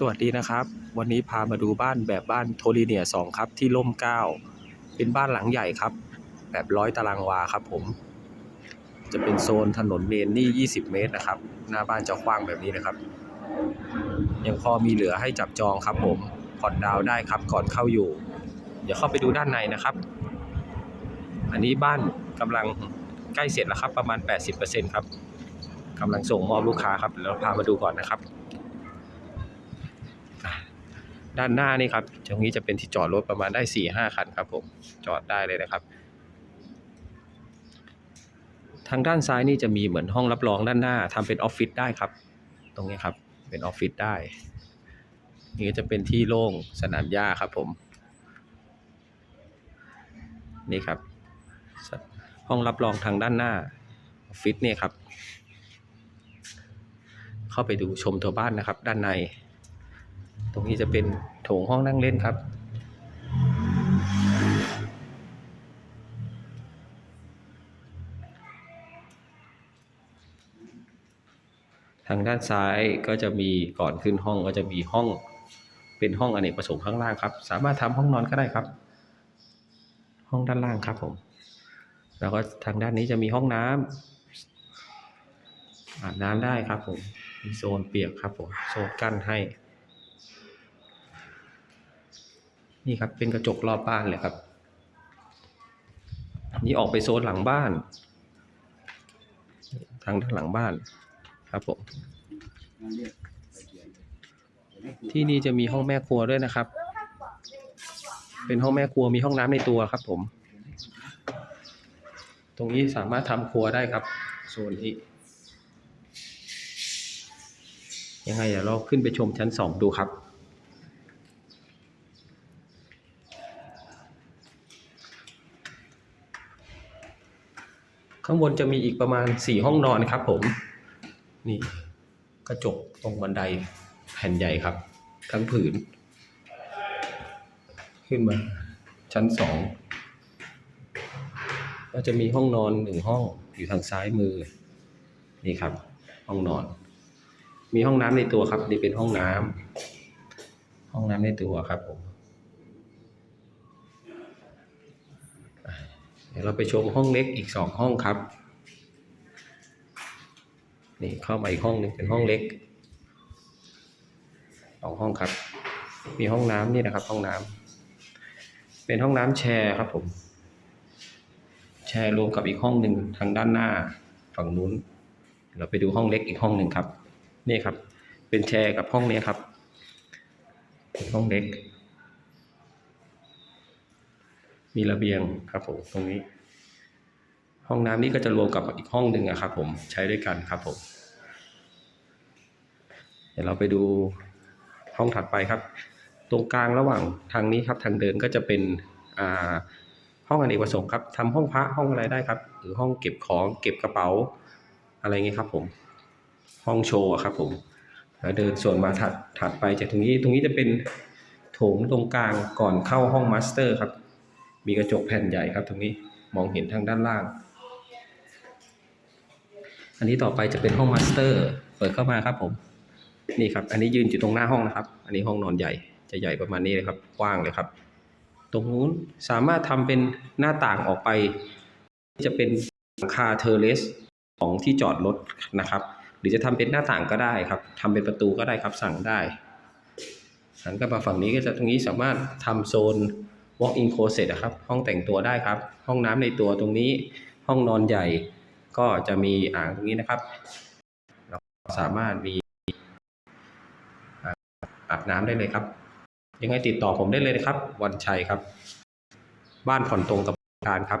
สวัสดีนะครับ วันนี้พามาดูบ้านแบบบ้านโทลีเนียสองครับที่ร่มเก้าเป็นบ้านหลังใหญ่ครับ แบบร้อยตารางวาครับผม จะเป็นโซนถนนเมนนี่ 20 เมตรนะครับ หน้าบ้านจะกว้างแบบนี้นะครับ ยังพอมีเหลือให้จับจองครับผมผ่อนดาวได้ครับก่อนเข้าอยู่ เดี๋ยวเข้าไปดูด้านในนะครับ อันนี้บ้านกำลังใกล้เสร็จแล้วครับประมาณ 80%ครับกำลังส่งมอบลูกค้าครับเดี๋ยวพามาดูก่อนนะครับ ด้านหน้านี่ครับตรงนี้จะเป็นที่จอดรถประมาณได้4ี่ห้าคันครับผมจอดได้เลยนะครับ ทางด้านซ้ายนี่จะมีเหมือนห้องรับรองด้านหน้าทำเป็นออฟฟิศได้ครับ ตรงนี้ครับเป็นออฟฟิศได้ นี่จะเป็นที่โล่งสนามหญ้าครับผม นี่ครับ ห้องรับรองทางด้านหน้าออฟฟิศเนี่ยครับ เข้าไปดูชมตัวบ้านนะครับ ด้านใน รงนี้จะเป็นโถงห้องนั่งเล่นครับทางด้านซ้ายก็จะมีก่อนขึ้นห้องก็จะมีห้องเป็นห้องอเนกประสงค์ข้างล่างครับ สามารถทำห้องนอนก็ได้ครับ ห้องด้านล่างครับผม แล้วก็ทางด้านนี้จะมีห้องน้ำอาบน้ำได้ครับผมมีโซนเปียกครับผมโซนกั้นให้ นี่ครับเป็นกระจกรอบบ้านเลยครับ นี่ออกไปโซนหลังบ้าน ทางด้านหลังบ้านครับผมที่นี่จะมีห้องแม่ครัวด้วยนะครับ เป็นห้องแม่ครัวมีห้องน้ำในตัวครับผม ตรงนี้สามารถทำครัวได้ครับโซนนี้ยังไงเดี๋ยวเราขึ้นไปชมชั้นสองดูครับ ข้างบนจะมีอีกประมาณสี่ห้องนอนครับ ผม นี่กระจกตรงบันไดแผ่นใหญ่ครับ ทั้งผืน ขึ้นมา ชั้นสองก็จะมีห้องนอนหนึ่งห้องอยู่ทางซ้ายมือ นี่ครับ ห้องนอน มีห้องน้ำในตัวครับ นี่เป็นห้องน้ำห้องน้ำในตัวครับผม เดี๋ยวเราไปชมห้องเล็กอีกสองห้องครับ นี่เข้ามาอีกห้องหนึ่งเป็นห้องเล็กสองห้องครับ มีห้องน้ำนี่นะครับ ห้องน้ำเป็นห้องน้ำแชร์ครับผม แชร์รวมกับอีกห้องหนึ่งทางด้านหน้าฝั่งนู้น เราไปดูห้องเล็กอีกห้องหนึ่งครับ นี่ครับ เป็นแชร์กับห้องนี้ครับ เป็นห้องเล็ก มีระเบียงครับผมตรงนี้ ห้องน้ำนี้ก็จะรวมกับอีกห้องหนึ่งอะครับผมใช้ด้วยกันครับผม เดี๋ยวเราไปดูห้องถัดไปครับ ตรงกลางระหว่างทางนี้ครับทางเดินก็จะเป็นอ่าห้องอเนกประสงค์ครับทำห้องพระห้องอะไรได้ครับ หรือห้องเก็บของเก็บกระเป๋าอะไรเงี้ยครับผม ห้องโชว์ครับผมแล้วเดินส่วนมาถัดถัดไปจากตรงนี้ตรงนี้จะเป็นโถงตรงกลางก่อนเข้าห้องมาสเตอร์ครับ มีกระจกแผ่นใหญ่ครับ ตรงนี้มองเห็นทางด้านล่าง อันนี้ต่อไปจะเป็นห้องมาสเตอร์ เปิดเข้ามาครับผม นี่ครับ อันนี้ยืนอยู่ตรงหน้าห้องนะครับ อันนี้ห้องนอนใหญ่ จะใหญ่ประมาณนี้เลยครับ กว้างเลยครับ ตรงนู้นสามารถทำเป็นหน้าต่างออกไป จะเป็นหลังคาเทอร์เลสของที่จอดรถนะครับ หรือจะทำเป็นหน้าต่างก็ได้ครับทำเป็นประตูก็ได้ครับ สั่งได้หันกลับมาฝั่งนี้ก็จะตรงนี้สามารถทำโซน walk-in closet นะครับ ห้องแต่งตัวได้ครับ ห้องน้ำในตัวตรงนี้ ห้องนอนใหญ่ ก็จะมีอ่างตรงนี้นะครับ เราสามารถมีอาอาบน้ำได้เลยครับ ยังไงติดต่อผมได้เลยนะครับ วันชัยครับ บ้านผ่อนตรงกับการครับ